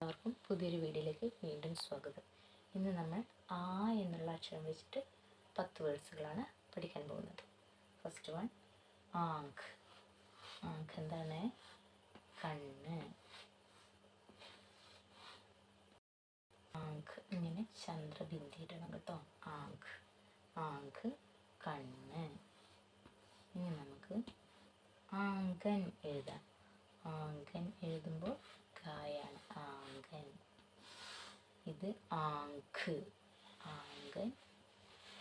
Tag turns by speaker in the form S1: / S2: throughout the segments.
S1: എല്ലാവർക്കും പുതിയൊരു വീഡിയോയിലേക്ക് വീണ്ടും സ്വാഗതം. ഇന്ന് നമ്മൾ ആ എന്നുള്ള അക്ഷരം വെച്ചിട്ട് പത്ത് വേർഡ്സുകളാണ് പഠിക്കാൻ പോകുന്നത്. First one Aankh. ആങ്ക് എന്താണ്? കണ്ണ്. ആങ്ക് ഇങ്ങനെ ചന്ദ്രബിന്ദി ഇടണം കേട്ടോ. ആങ്ക്. ആങ്ക് കണ്ണ്. ഇനി നമുക്ക് ആങ്കൻ എഴുതാം. ആങ്കൻ എഴുതുമ്പോൾ കായാണ് ആങ്കൻ. ഇത് ആങ്ക്. ആങ്കൻ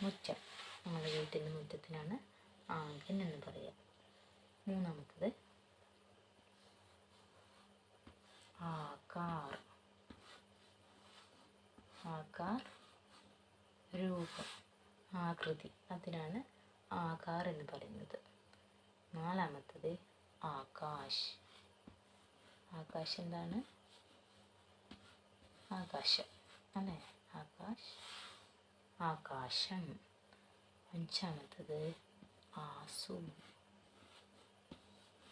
S1: മുറ്റം. നമ്മുടെ വീട്ടിന്റെ മുറ്റത്തിനാണ് ആങ്കൻ എന്ന് പറയുക മൂന്നാമത്തത് ആകാർ. ആകാർ രൂപം. ആകൃതി. അതിനാണ് ആകാർ എന്ന് പറയുന്നത്. നാലാമത്തത് ആകാശ്. ആകാശ് എന്താണ് ആകാശം. അല്ലേ? ആകാശ്. ആകാശം. അഞ്ചാമത്തത് ആസു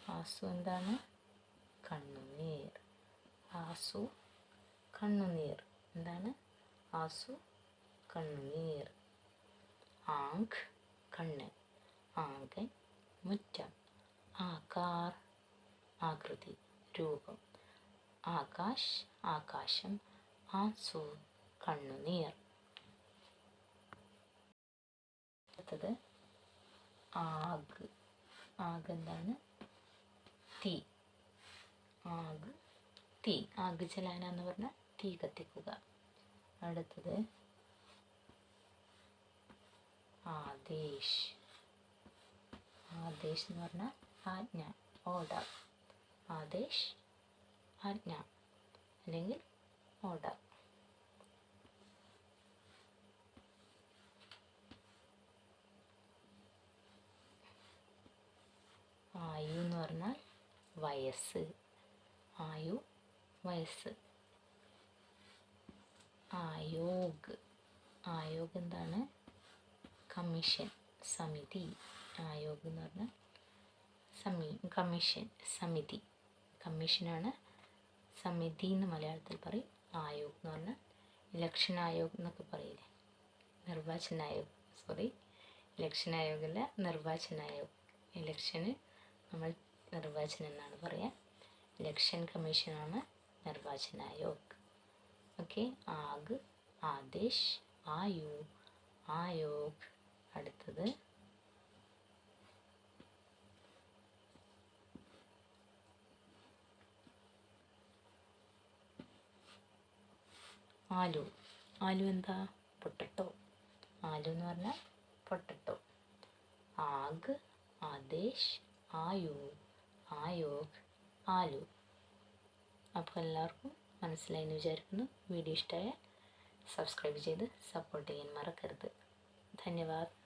S1: ആസു എന്താണ്? കണ്ണുനീർ. ആസു കണ്ണുനീർ. എന്താണ്? ആസു കണ്ണുനീർ. ആങ്ക് കണ്ണ്. ആങ്കൻ മുറ്റം. ആകാർ ആകൃതി. രൂപം. ആകാശ് ആകാശം ആസു കണ്ണുനീർ. അടുത്തത് ആഗ്. ആഗ് എന്താണ്? തീ. ആഗ് തീ. ആഗ് ജലാന എന്ന് പറഞ്ഞാൽ തീ കത്തിക്കുക. അടുത്തത് ആദേശ്. ആദേശ് എന്ന് പറഞ്ഞാൽ ആജ്ഞ ഓർഡർ. ആദേശ് ആജ്ഞ അല്ലെങ്കിൽ ഓർഡർ ആയു എന്ന് പറഞ്ഞാൽ വയസ്സ്. ആയു വയസ്സ്. ആയോഗ്. ആയോഗ് എന്താണ്? കമ്മീഷൻ സമിതി. ആയോഗ് എന്ന് പറഞ്ഞാൽ സമി കമ്മീഷൻ സമിതി. കമ്മീഷനാണ് സമിതി എന്ന് മലയാളത്തിൽ പറയും. ആയോഗ് എന്ന് പറഞ്ഞാൽ ഇലക്ഷൻ ആയോഗ് എന്നൊക്കെ പറയില്ലേ? നിർവാചൻ ആയോഗ് സോറി ഇലക്ഷൻ ആയോഗല്ല നിർവാചൻ ആയോഗ്. ഇലക്ഷന് നമ്മൾ നിർവാചൻ എന്നാണ് പറയുക ഇലക്ഷൻ കമ്മീഷനാണ് നിർവാചൻ ആയോഗ്. ഓക്കെ ആഗ് ആദേശ് ആയു ആയോഗ്. അടുത്തത് ആലു. ആലു എന്താ? പൊട്ടട്ടോ ആലു എന്ന് പറഞ്ഞാൽ പൊട്ടട്ടോ ആഗ് ആദേശ് ആയു. ആയോഗ് ആലു. അപ്പോൾ എല്ലാവർക്കും മനസ്സിലായി എന്ന് വിചാരിക്കുന്നു. വീഡിയോ ഇഷ്ടമായാൽ സബ്സ്ക്രൈബ് ചെയ്ത് സപ്പോർട്ട് ചെയ്യാൻ മറക്കരുത്. ധന്യവാദ്.